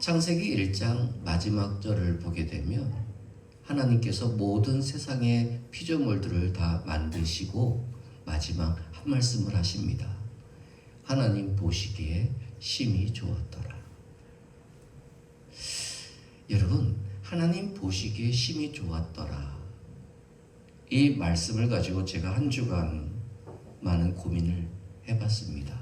창세기 1장 마지막 절을 보게 되면 하나님께서 모든 세상의 피조물들을 다 만드시고 마지막 한 말씀을 하십니다. 하나님 보시기에 심히 좋았더라. 여러분, 하나님 보시기에 심히 좋았더라. 이 말씀을 가지고 제가 한 주간 많은 고민을 해봤습니다.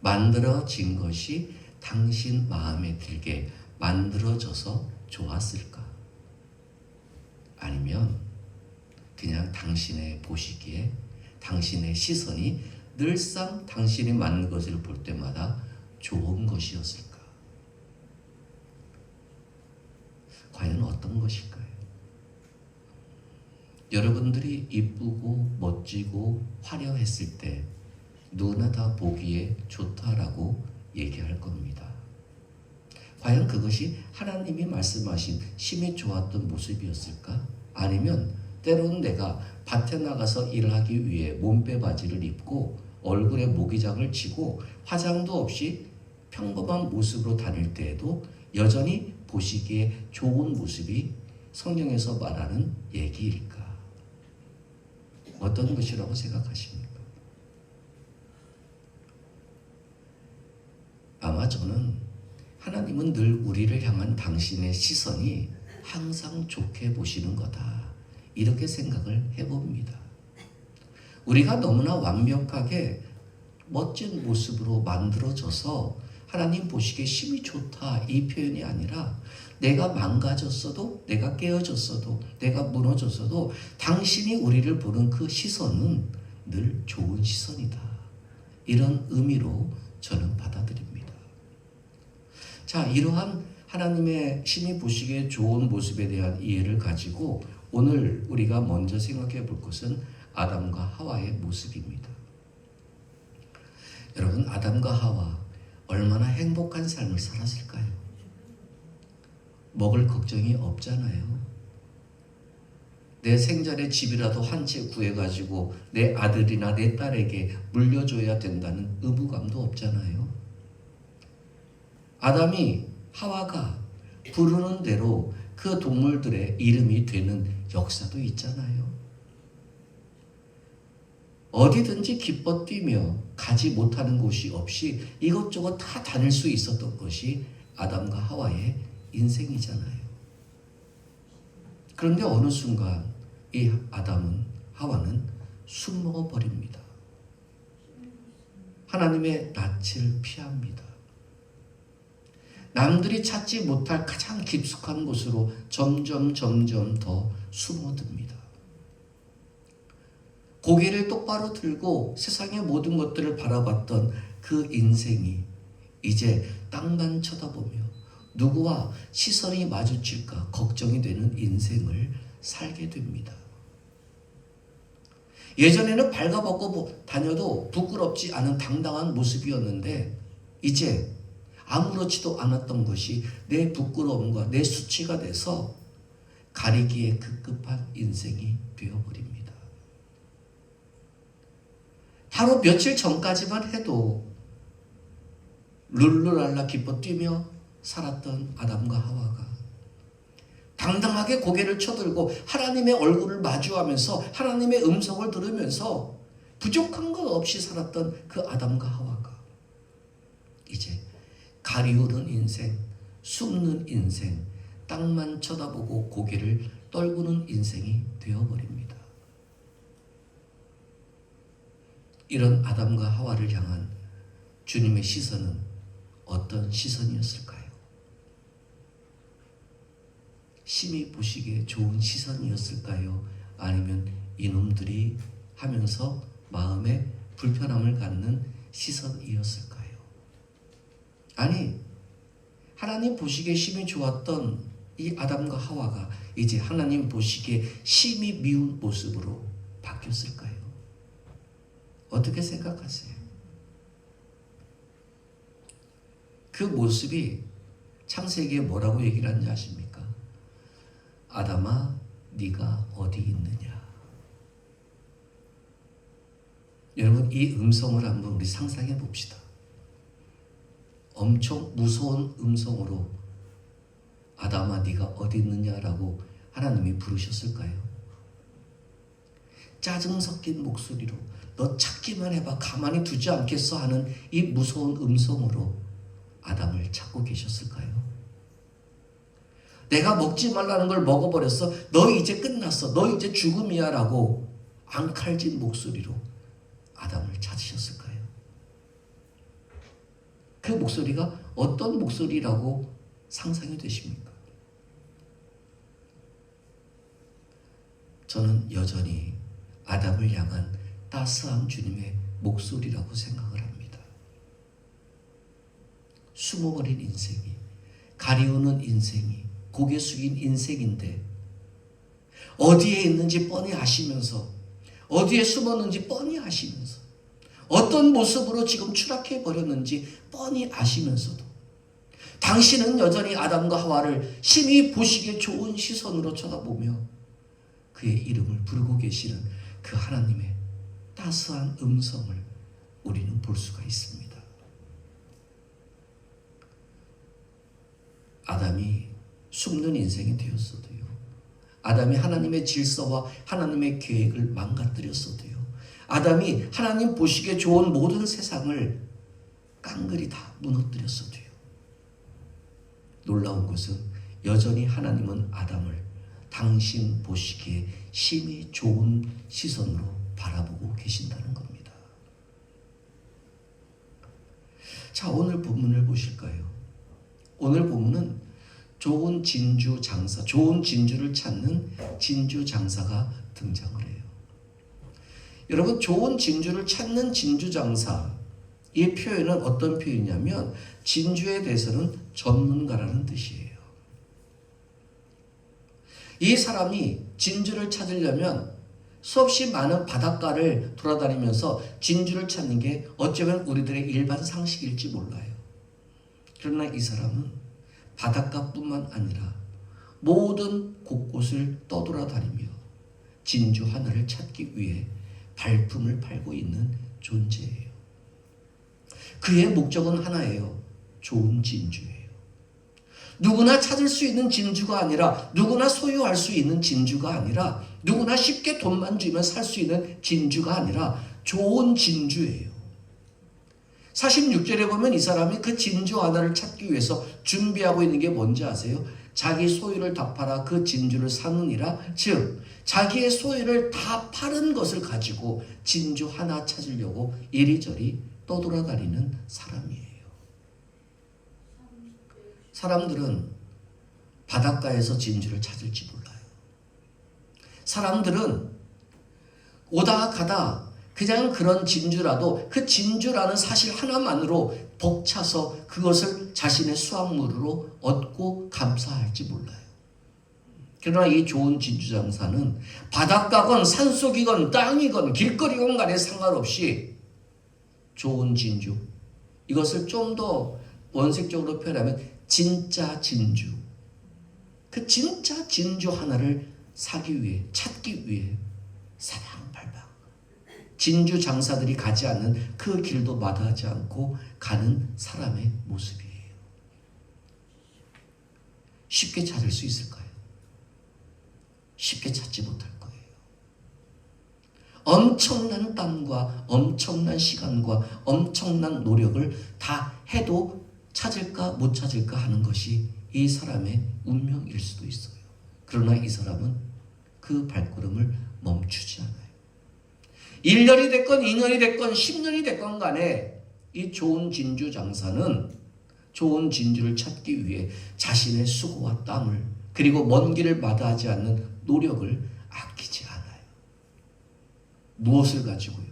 만들어진 것이 당신 마음에 들게 만들어져서 좋았을까? 아니면 그냥 당신의 보시기에 당신의 시선이 늘상 당신이 만든 것을 볼 때마다 좋은 것이었을까? 과연 어떤 것일까요? 여러분들이 이쁘고 멋지고 화려했을 때 누구나 다 보기에 좋다라고 얘기할 겁니다. 과연 그것이 하나님이 말씀하신 심히 좋았던 모습이었을까? 아니면 때로는 내가 밭에 나가서 일하기 위해 몸빼 바지를 입고 얼굴에 모기장을 치고 화장도 없이 평범한 모습으로 다닐 때에도 여전히 보시기에 좋은 모습이 성경에서 말하는 얘기일까? 어떤 것이라고 생각하십니까? 아마 저는 하나님은 늘 우리를 향한 당신의 시선이 항상 좋게 보시는 거다. 이렇게 생각을 해봅니다. 우리가 너무나 완벽하게 멋진 모습으로 만들어져서 하나님 보시기에 심히 좋다 이 표현이 아니라 내가 망가졌어도 내가 깨어졌어도 내가 무너졌어도 당신이 우리를 보는 그 시선은 늘 좋은 시선이다. 이런 의미로 저는 받아들입니다. 자, 이러한 하나님의 심히 보시기에 좋은 모습에 대한 이해를 가지고 오늘 우리가 먼저 생각해 볼 것은 아담과 하와의 모습입니다. 여러분, 아담과 하와 얼마나 행복한 삶을 살았을까요? 먹을 걱정이 없잖아요. 내 생전에 집이라도 한 채 구해가지고 내 아들이나 내 딸에게 물려줘야 된다는 의무감도 없잖아요. 아담이 하와가 부르는 대로 그 동물들의 이름이 되는 역사도 있잖아요. 어디든지 기뻐 뛰며 가지 못하는 곳이 없이 이것저것 다 다닐 수 있었던 것이 아담과 하와의 인생이잖아요. 그런데 어느 순간 이 아담은 하와는 숨 먹어 버립니다. 하나님의 낯을 피합니다. 남들이 찾지 못할 가장 깊숙한 곳으로 점점 점점 더 숨어듭니다. 고개를 똑바로 들고 세상의 모든 것들을 바라봤던 그 인생이 이제 땅만 쳐다보며 누구와 시선이 마주칠까 걱정이 되는 인생을 살게 됩니다. 예전에는 발가벗고 다녀도 부끄럽지 않은 당당한 모습이었는데 이제 아무렇지도 않았던 것이 내 부끄러움과 내 수치가 돼서 가리기에 급급한 인생이 되어버립니다. 하루 며칠 전까지만 해도 룰루랄라 기뻐 뛰며 살았던 아담과 하와가 당당하게 고개를 쳐들고 하나님의 얼굴을 마주하면서 하나님의 음성을 들으면서 부족한 것 없이 살았던 그 아담과 이제 가리우는 인생, 숨는 인생, 땅만 쳐다보고 고개를 떨구는 인생이 되어버립니다. 이런 아담과 하와를 향한 주님의 시선은 어떤 시선이었을까요? 심히 보시기에 좋은 시선이었을까요? 아니면 이놈들이 하면서 마음에 불편함을 갖는 시선이었을까요? 아니, 하나님 보시기에 심히 좋았던 이 아담과 하와가 이제 하나님 보시기에 심히 미운 모습으로 바뀌었을까요? 어떻게 생각하세요? 그 모습이 창세기에 뭐라고 얘기를 하는지 아십니까? 아담아, 네가 어디 있느냐? 여러분 이 음성을 한번 우리 상상해 봅시다. 엄청 무서운 음성으로 아담아 네가 어디 있느냐라고 하나님이 부르셨을까요? 짜증 섞인 목소리로 너 찾기만 해봐 가만히 두지 않겠어 하는 이 무서운 음성으로 아담을 찾고 계셨을까요? 내가 먹지 말라는 걸 먹어버렸어. 너 이제 끝났어. 너 이제 죽음이야. 라고 앙칼진 목소리로 아담을 찾으셨을까요? 그 목소리가 어떤 목소리라고 상상이 되십니까? 저는 여전히 아담을 향한 따스한 주님의 목소리라고 생각을 합니다. 숨어버린 인생이, 가리우는 인생이, 고개 숙인 인생인데, 어디에 있는지 뻔히 아시면서, 어디에 숨었는지 뻔히 아시면서, 어떤 모습으로 지금 추락해 버렸는지 뻔히 아시면서도, 당신은 여전히 아담과 하와를 심히 보시기에 좋은 시선으로 쳐다보며 그의 이름을 부르고 계시는 그 하나님의 따스한 음성을 우리는 볼 수가 있습니다. 아담이 숨는 인생이 되었어도요. 아담이 하나님의 질서와 하나님의 계획을 망가뜨렸어도요. 아담이 하나님 보시기에 좋은 모든 세상을 깡그리 다 무너뜨렸어도요. 놀라운 것은 여전히 하나님은 아담을 당신 보시기에 심히 좋은 시선으로 바라보고 계신다는 겁니다. 자, 오늘 본문을 보실까요? 오늘 본문은 좋은 진주 장사, 좋은 진주를 찾는 진주 장사가 등장을 해요. 여러분, 좋은 진주를 찾는 진주 장사, 이 표현은 어떤 표현이냐면, 진주에 대해서는 전문가라는 뜻이에요. 이 사람이 진주를 찾으려면 수없이 많은 바닷가를 돌아다니면서 진주를 찾는 게 어쩌면 우리들의 일반 상식일지 몰라요. 그러나 이 사람은 바닷가뿐만 아니라 모든 곳곳을 떠돌아다니며 진주 하나를 찾기 위해 발품을 팔고 있는 존재예요. 그의 목적은 하나예요. 좋은 진주예요. 누구나 찾을 수 있는 진주가 아니라 누구나 소유할 수 있는 진주가 아니라 누구나 쉽게 돈만 주면 살 수 있는 진주가 아니라 좋은 진주예요. 46절에 보면 이 사람이 그 진주 하나를 찾기 위해서 준비하고 있는 게 뭔지 아세요? 자기 소유를 다 팔아 그 진주를 사느니라 즉 자기의 소유를 다 파는 것을 가지고 진주 하나 찾으려고 이리저리 떠돌아다니는 사람이에요. 사람들은 바닷가에서 진주를 찾을지 몰라요. 사람들은 오다 가다 그냥 그런 진주라도 그 진주라는 사실 하나만으로 벅차서 그것을 자신의 수확물로 얻고 감사할지 몰라요. 그러나 이 좋은 진주 장사는 바닷가건 산속이건 땅이건 길거리건 간에 상관없이 좋은 진주. 이것을 좀 더 원색적으로 표현하면 진짜 진주. 그 진짜 진주 하나를 사기 위해 찾기 위해 사방팔방 진주 장사들이 가지 않는 그 길도 마다하지 않고 가는 사람의 모습이에요. 쉽게 찾을 수 있을까요? 쉽게 찾지 못할 거예요. 엄청난 땀과 엄청난 시간과 엄청난 노력을 다 해도 찾을까 못 찾을까 하는 것이 이 사람의 운명일 수도 있어요. 그러나 이 사람은 그 발걸음을 멈추지 않아요. 1년이 됐건 2년이 됐건 10년이 됐건 간에 이 좋은 진주 장사는 좋은 진주를 찾기 위해 자신의 수고와 땀을 그리고 먼 길을 마다하지 않는 노력을 아끼지 않아요. 무엇을 가지고요?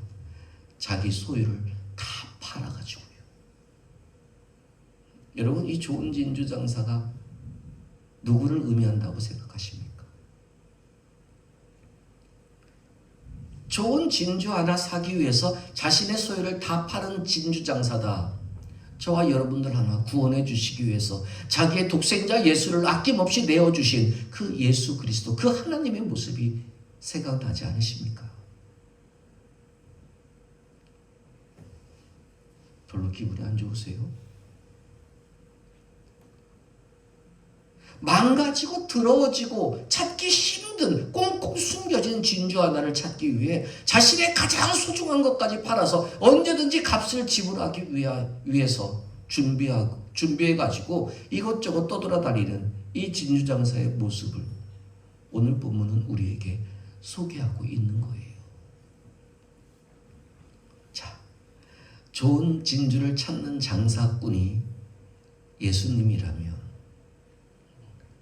자기 소유를 다 팔아가지고요. 여러분 이 좋은 진주 장사가 누구를 의미한다고 생각하십니까? 좋은 진주 하나 사기 위해서 자신의 소유를 다 파는 진주 장사다. 저와 여러분들 하나 구원해 주시기 위해서 자기의 독생자 예수를 아낌없이 내어 주신 그 예수 그리스도 그 하나님의 모습이 생각나지 않으십니까? 별로 기분이 안 좋으세요? 망가지고 더러워지고 찾기 힘든 꽁꽁 숨겨진 진주 하나를 찾기 위해 자신의 가장 소중한 것까지 팔아서 언제든지 값을 지불하기 위해서 준비하고 준비해 가지고 이것저것 떠돌아다니는 이 진주 장사의 모습을 오늘 본문은 우리에게 소개하고 있는 거예요. 자, 좋은 진주를 찾는 장사꾼이 예수님이라면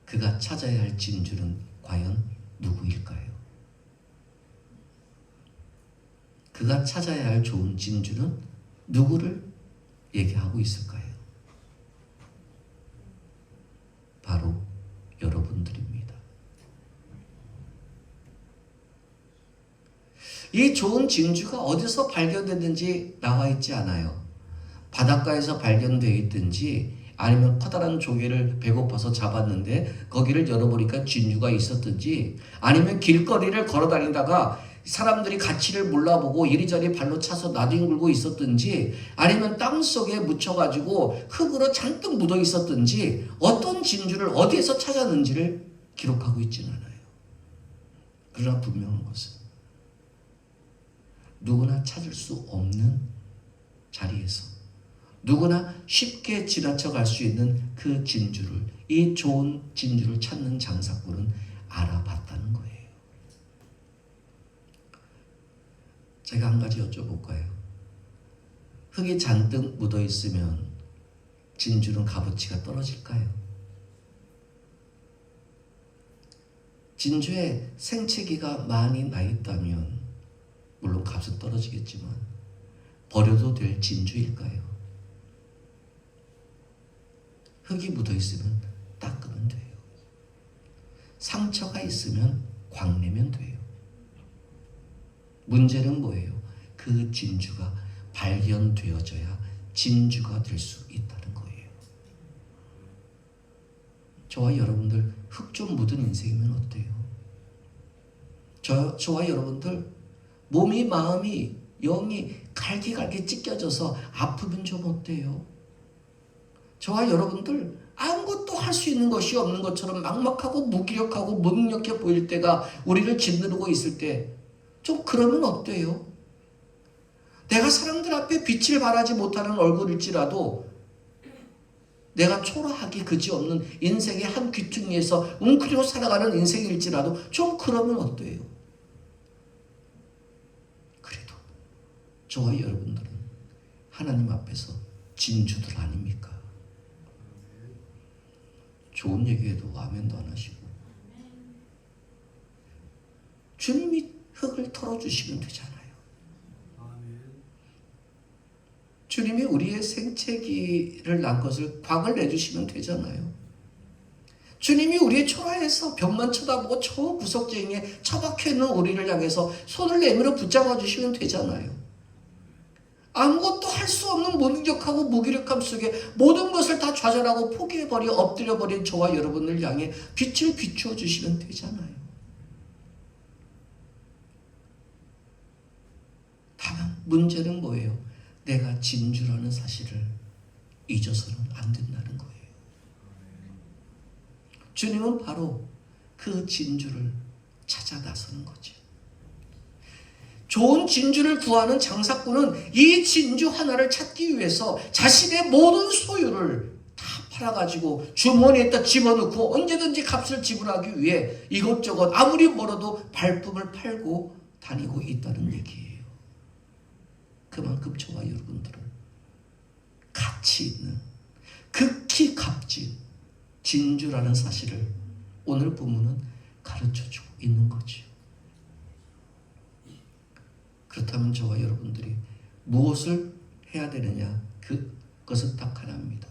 그가 찾아야 할 진주는 과연 누구일까요? 그가 찾아야 할 좋은 진주는 누구를 얘기하고 있을까요? 바로 여러분들입니다. 이 좋은 진주가 어디서 발견됐는지 나와 있지 않아요. 바닷가에서 발견되어 있든지 아니면 커다란 조개를 배고파서 잡았는데 거기를 열어보니까 진주가 있었든지 아니면 길거리를 걸어 다니다가 사람들이 가치를 몰라보고 이리저리 발로 차서 나뒹굴고 있었든지 아니면 땅 속에 묻혀가지고 흙으로 잔뜩 묻어 있었든지 어떤 진주를 어디에서 찾았는지를 기록하고 있지는 않아요. 그러나 분명한 것은 누구나 찾을 수 없는 자리에서 누구나 쉽게 지나쳐 갈 수 있는 그 진주를 이 좋은 진주를 찾는 장사꾼은 알아봤다는 거예요. 제가 한 가지 여쭤볼까요? 흙이 잔뜩 묻어 있으면 진주는 값어치가 떨어질까요? 진주에 생채기가 많이 나 있다면 물론 값은 떨어지겠지만 버려도 될 진주일까요? 흙이 묻어 있으면 닦으면 돼요. 상처가 있으면 광내면 돼요. 문제는 뭐예요? 그 진주가 발견되어져야 진주가 될 수 있다는 거예요. 저와 여러분들 흙 좀 묻은 인생이면 어때요? 저, 저와 여러분들 몸이 마음이 영이 갈기갈기 찢겨져서 아프면 좀 어때요? 저와 여러분들 아무것도 할 수 있는 것이 없는 것처럼 막막하고 무기력하고 무능력해 보일 때가 우리를 짓누르고 있을 때 좀 그러면 어때요? 내가 사람들 앞에 빛을 발하지 못하는 얼굴일지라도 내가 초라하기 그지없는 인생의 한 귀퉁이에서 웅크리고 살아가는 인생일지라도 좀 그러면 어때요? 그래도 저와 여러분들은 하나님 앞에서 진주들 아닙니까? 좋은 얘기해도 아멘도 안 하시고 주님이 흙을 털어주시면 되잖아요. 주님이 우리의 생채기를 난 것을 광을 내주시면 되잖아요. 주님이 우리의 초라해서 벽만 쳐다보고 저 구석쟁이에 처박혀 있는 우리를 향해서 손을 내밀어 붙잡아 주시면 되잖아요. 아무것도 할 수 없는 무능력하고 무기력함 속에 모든 것을 다 좌절하고 포기해버려 엎드려버린 저와 여러분을 향해 빛을 비추어 주시면 되잖아요. 다만 문제는 뭐예요? 내가 진주라는 사실을 잊어서는 안 된다는 거예요. 주님은 바로 그 진주를 찾아 나서는 거죠. 좋은 진주를 구하는 장사꾼은 이 진주 하나를 찾기 위해서 자신의 모든 소유를 다 팔아가지고 주머니에다 집어넣고 언제든지 값을 지불하기 위해 이것저것 아무리 멀어도 발품을 팔고 다니고 있다는 얘기예요. 그만큼 저와 여러분들은 가치 있는 극히 값진 진주라는 사실을 오늘 본문은 가르쳐 주고 있는 거죠. 그렇다면 저와 여러분들이 무엇을 해야 되느냐? 그것은 딱 하나입니다.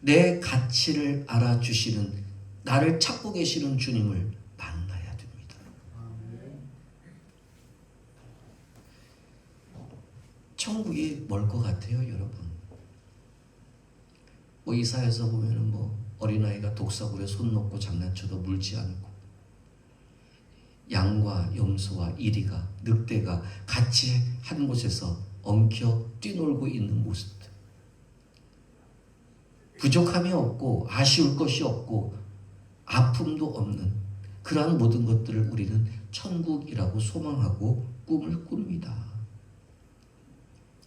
내 가치를 알아주시는 나를 찾고 계시는 주님을 만나야 됩니다. 천국이 멀 것 같아요, 여러분. 뭐 이사에서 보면은 뭐 어린아이가 독사굴에 손 놓고 장난쳐도 물지 않고 양과 염소와 이리가 늑대가 같이 한 곳에서 엉켜 뛰놀고 있는 모습들 부족함이 없고 아쉬울 것이 없고 아픔도 없는 그러한 모든 것들을 우리는 천국이라고 소망하고 꿈을 꿉니다.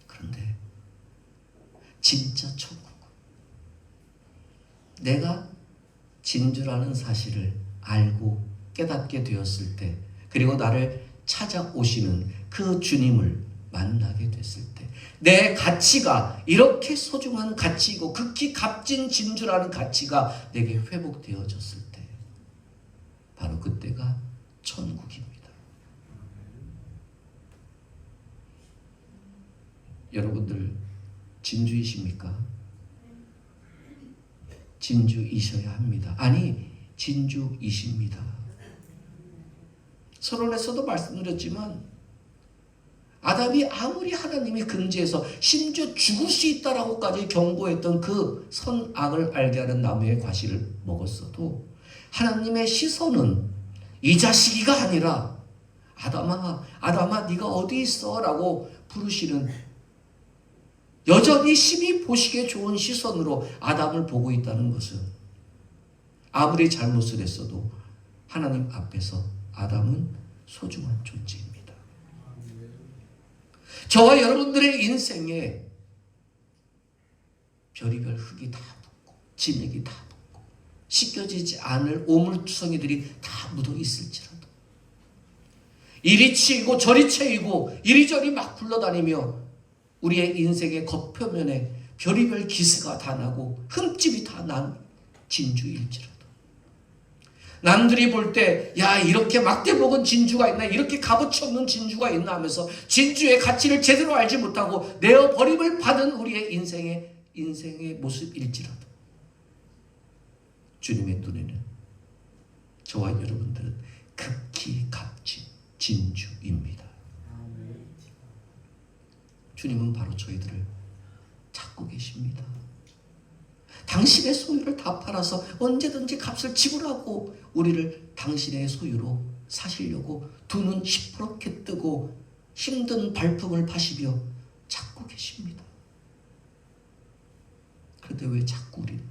그런데 진짜 천국은 내가 진주라는 사실을 알고 깨닫게 되었을 때 그리고 나를 찾아오시는 그 주님을 만나게 됐을 때 내 가치가 이렇게 소중한 가치이고 극히 값진 진주라는 가치가 내게 회복되어졌을 때 바로 그때가 천국입니다. 여러분들 진주이십니까? 진주이셔야 합니다. 아니 진주이십니다. 서론에서도 말씀드렸지만 아담이 아무리 하나님이 금지해서 심지어 죽을 수 있다라고까지 경고했던 그 선악을 알게 하는 나무의 과실을 먹었어도 하나님의 시선은 이 자식이가 아니라 아담아 아담아 네가 어디 있어라고 부르시는 여전히 심히 보시기에 좋은 시선으로 아담을 보고 있다는 것은 아무리 잘못을 했어도 하나님 앞에서 아담은 소중한 존재입니다. 저와 여러분들의 인생에 별이별 흙이 다 붙고 진액이 다 붙고 씻겨지지 않을 오물투성이들이 다 묻어 있을지라도 이리 치이고 저리 채이고 이리저리 막 굴러다니며 우리의 인생의 겉표면에 별이별 기스가 다 나고 흠집이 다 난 진주일지라도 남들이 볼 때 야 이렇게 막대 먹은 진주가 있나 이렇게 값어치 없는 진주가 있나 하면서 진주의 가치를 제대로 알지 못하고 내어 버림을 받은 우리의 인생의 인생의 모습일지라도 주님의 눈에는 저와 여러분들은 극히 값진 진주입니다. 주님은 바로 저희들을 찾고 계십니다. 당신의 소유를 다 팔아서 언제든지 값을 지불하고 우리를 당신의 소유로 사시려고 두 눈 시퍼렇게 뜨고 힘든 발품을 파시며 찾고 계십니다. 그런데 왜 자꾸 우리는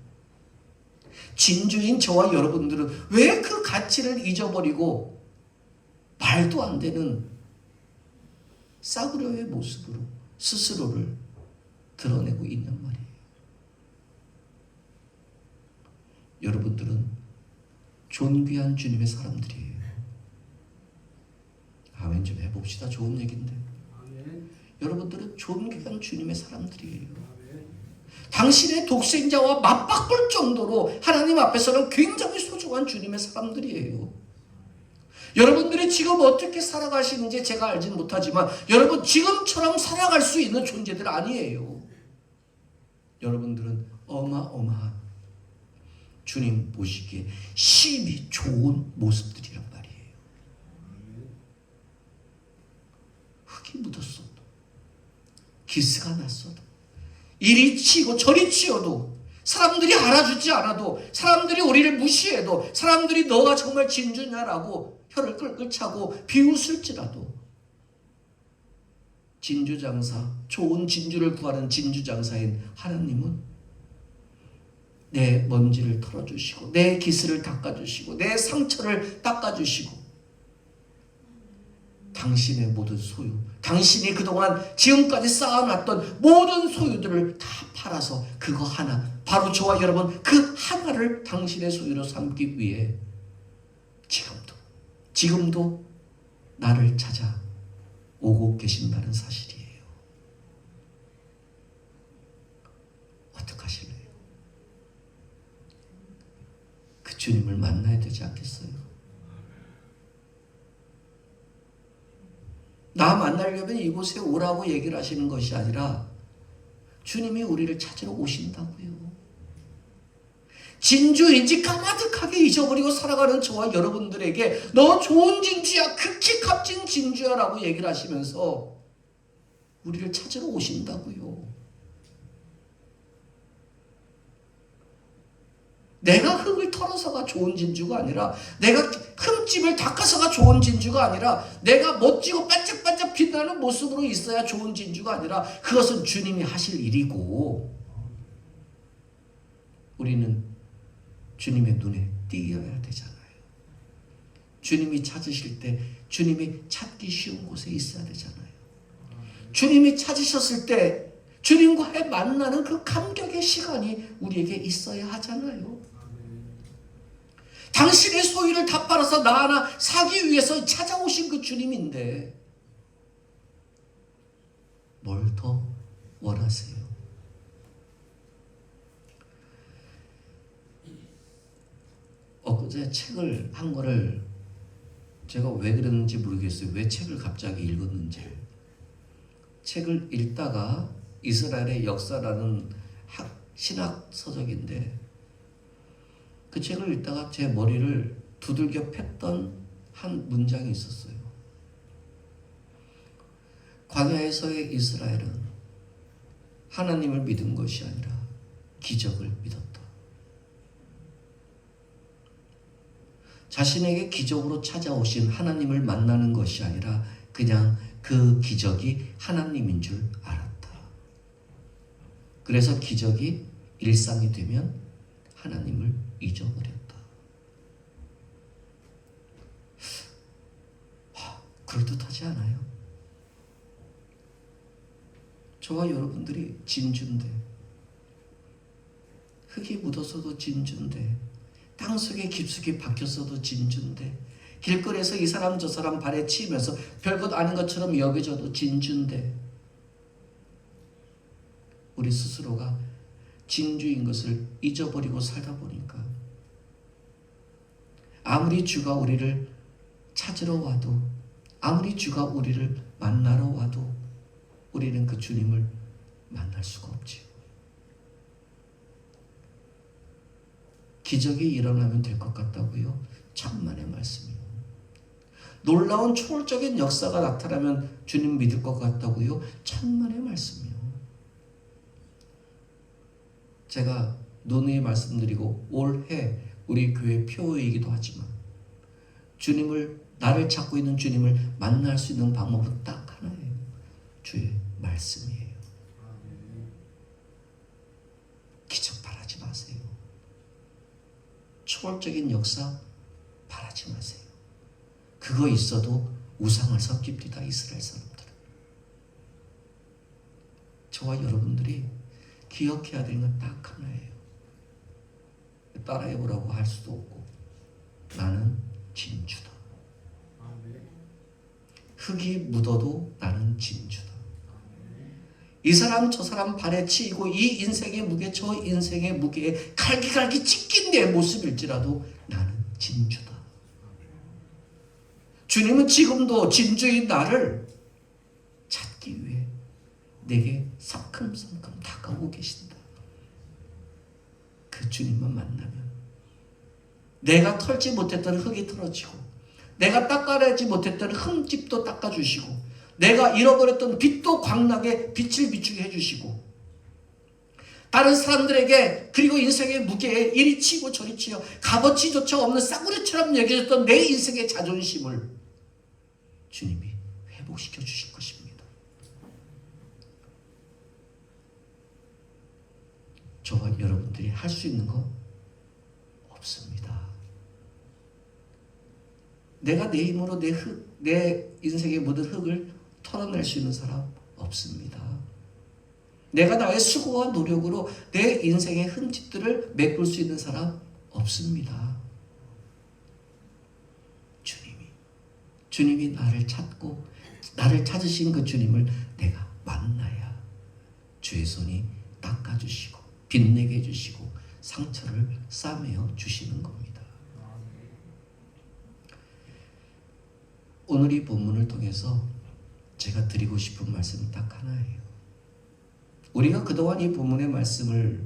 진주인 저와 여러분들은 왜 그 가치를 잊어버리고 말도 안 되는 싸구려의 모습으로 스스로를 드러내고 있는 말이에요. 여러분들은 존귀한 주님의 사람들이에요. 아멘 좀 해봅시다. 좋은 얘기인데. 여러분들은 존귀한 주님의 사람들이에요. 당신의 독생자와 맞바꿀 정도로 하나님 앞에서는 굉장히 소중한 주님의 사람들이에요. 여러분들이 지금 어떻게 살아가시는지 제가 알지는 못하지만 여러분 지금처럼 살아갈 수 있는 존재들 아니에요. 여러분들은 어마어마한 주님 보시기에 심히 좋은 모습들이란 말이에요. 흙이 묻었어도 기스가 났어도 이리 치고 저리 치어도 사람들이 알아주지 않아도 사람들이 우리를 무시해도 사람들이 너가 정말 진주냐라고 혀를 끌끌 차고 비웃을지라도 진주 장사 좋은 진주를 구하는 진주 장사인 하나님은 내 먼지를 털어주시고 내 기스를 닦아주시고 내 상처를 닦아주시고. 당신의 모든 소유, 당신이 그동안 지금까지 쌓아놨던 모든 소유들을 다 팔아서 그거 하나, 바로 저와 여러분 그 하나를 당신의 소유로 삼기 위해 지금도, 지금도 나를 찾아 오고 계신다는 사실이에요. 어떡하실래요? 그 주님을 만나야 되지 않겠어요? 나 만나려면 이곳에 오라고 얘기를 하시는 것이 아니라 주님이 우리를 찾으러 오신다고요. 진주인지 까마득하게 잊어버리고 살아가는 저와 여러분들에게 너 좋은 진주야, 극히 값진 진주야 라고 얘기를 하시면서 우리를 찾으러 오신다고요. 내가 흙을 털어서가 좋은 진주가 아니라 내가 흠집을 닦아서가 좋은 진주가 아니라 내가 멋지고 반짝반짝 빛나는 모습으로 있어야 좋은 진주가 아니라 그것은 주님이 하실 일이고 우리는 주님의 눈에 띄어야 되잖아요. 주님이 찾으실 때 주님이 찾기 쉬운 곳에 있어야 되잖아요. 주님이 찾으셨을 때 주님과의 만나는 그 감격의 시간이 우리에게 있어야 하잖아요. 당신의 소유를 다 팔아서 나 하나 사기 위해서 찾아오신 그 주님인데 뭘 더 원하세요? 엊그제 책을 한 거를 제가 왜 그랬는지 모르겠어요. 왜 책을 갑자기 읽었는지. 책을 읽다가 이스라엘의 역사라는 학, 신학 서적인데 그 책을 읽다가 제 머리를 두들겨 팼던 한 문장이 있었어요. 광야에서의 이스라엘은 하나님을 믿은 것이 아니라 기적을 믿었다. 자신에게 기적으로 찾아오신 하나님을 만나는 것이 아니라 그냥 그 기적이 하나님인 줄 알았다. 그래서 기적이 일상이 되면 하나님을 잊어버렸다. 하, 그럴듯하지 않아요? 저와 여러분들이 진주인데 흙이 묻어서도 진주인데 땅속에 깊숙이 박혔어도 진주인데 길거리에서 이 사람 저 사람 발에 치면서 별것 아닌 것처럼 여겨져도 진주인데 우리 스스로가 진주인 것을 잊어버리고 살다 보니까 아무리 주가 우리를 찾으러 와도 아무리 주가 우리를 만나러 와도 우리는 그 주님을 만날 수가 없지요. 기적이 일어나면 될 것 같다고요? 천만의 말씀이요. 놀라운 초월적인 역사가 나타나면 주님 믿을 것 같다고요? 천만의 말씀이요. 제가 논의 말씀드리고 올해 우리 교회 표이기도 하지만 주님을 나를 찾고 있는 주님을 만날 수 있는 방법은 딱 하나예요. 주의 말씀이에요. 기적 바라지 마세요. 초월적인 역사 바라지 마세요. 그거 있어도 우상을 섬깁니다. 이스라엘 사람들은. 저와 여러분들이 기억해야 되는 건 딱 하나예요. 따라해보라고 할 수도 없고 나는 진주다. 흙이 묻어도 나는 진주다. 이 사람 저 사람 발에 치이고 이 인생의 무게 저 인생의 무게에 갈기갈기 찢긴 내 모습일지라도 나는 진주다. 주님은 지금도 진주인 나를 찾기 위해 내게 성큼성큼 다가오고 계신다. 그 주님만 만나면 내가 털지 못했던 흙이 털어지고 내가 닦아내지 못했던 흠집도 닦아주시고 내가 잃어버렸던 빛도 광나게 빛을 비추게 해주시고 다른 사람들에게 그리고 인생의 무게에 이리 치고 저리 치여 값어치조차 없는 싸구려처럼 여겨졌던 내 인생의 자존심을 주님이 회복시켜 주실 것입니다. 저와 여러분들이 할 수 있는 거 없습니다. 내가 내 힘으로 내 흙, 내 인생에 묻은 흙을 털어낼 수 있는 사람 없습니다. 내가 나의 수고와 노력으로 내 인생의 흠집들을 메꿀 수 있는 사람 없습니다. 주님이 주님이 나를 찾고 나를 찾으신 그 주님을 내가 만나야 주의 손이 닦아주시고 빛내게 해주시고 상처를 싸매어 주시는 겁니다. 오늘 이 본문을 통해서 제가 드리고 싶은 말씀이 딱 하나예요. 우리가 그동안 이 본문의 말씀을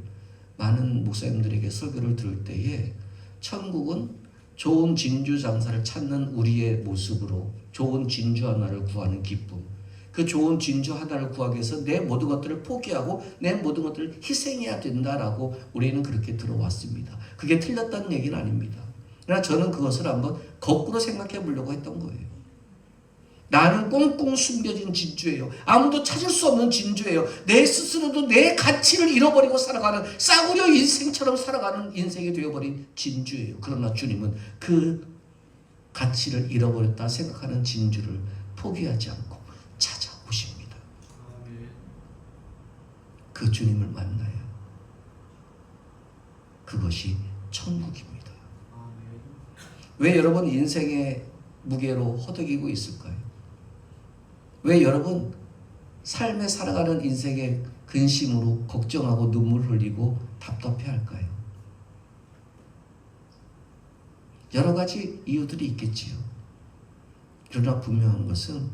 많은 목사님들에게 설교를 들을 때에 천국은 좋은 진주 장사를 찾는 우리의 모습으로 좋은 진주 하나를 구하는 기쁨. 그 좋은 진주 하나를 구하기 위해서 내 모든 것들을 포기하고 내 모든 것들을 희생해야 된다라고 우리는 그렇게 들어왔습니다. 그게 틀렸다는 얘기는 아닙니다. 그러나 저는 그것을 한번 거꾸로 생각해 보려고 했던 거예요. 나는 꽁꽁 숨겨진 진주예요. 아무도 찾을 수 없는 진주예요. 내 스스로도 내 가치를 잃어버리고 살아가는 싸구려 인생처럼 살아가는 인생이 되어버린 진주예요. 그러나 주님은 그 가치를 잃어버렸다 생각하는 진주를 포기하지 않고 찾아오십니다. 그 주님을 만나야 그것이 천국입니다. 왜 여러분 인생의 무게로 허덕이고 있을까요? 왜 여러분 삶에 살아가는 인생의 근심으로 걱정하고 눈물 흘리고 답답해 할까요? 여러 가지 이유들이 있겠지요. 그러나 분명한 것은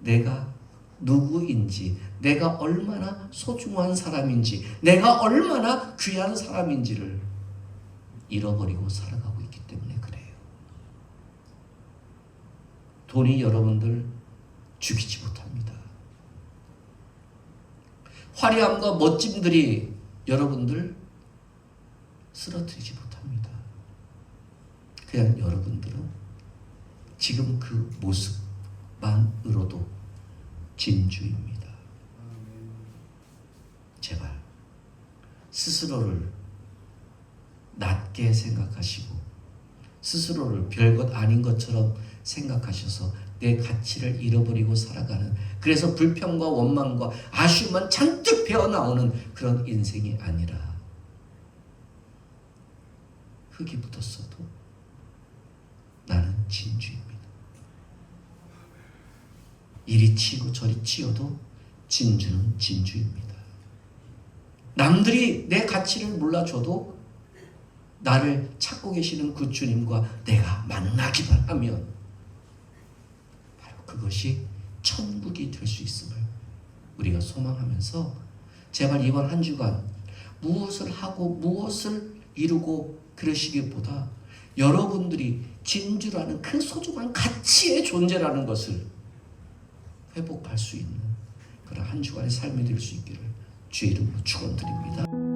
내가 누구인지, 내가 얼마나 소중한 사람인지, 내가 얼마나 귀한 사람인지를 잃어버리고 살아가고 있기 때문에 그래요. 돈이 여러분들 죽이지 못합니다. 화려함과 멋짐들이 여러분들 쓰러뜨리지 못합니다. 그냥 여러분들은 지금 그 모습만으로도 진주입니다. 제발 스스로를 낮게 생각하시고 스스로를 별것 아닌 것처럼 생각하셔서 내 가치를 잃어버리고 살아가는 그래서 불평과 원망과 아쉬움만 잔뜩 배어 나오는 그런 인생이 아니라 흙이 묻었어도 나는 진주입니다. 이리 치고 저리 치어도 진주는 진주입니다. 남들이 내 가치를 몰라줘도 나를 찾고 계시는 그 주님과 내가 만나기만 하면 바로 그것이 천국이 될 수 있음을 우리가 소망하면서 제발 이번 한 주간 무엇을 하고 무엇을 이루고 그러시기보다 여러분들이 진주라는 그 소중한 가치의 존재라는 것을 회복할 수 있는 그런 한 주간의 삶이 될 수 있기를 주의 이름으로 축원드립니다.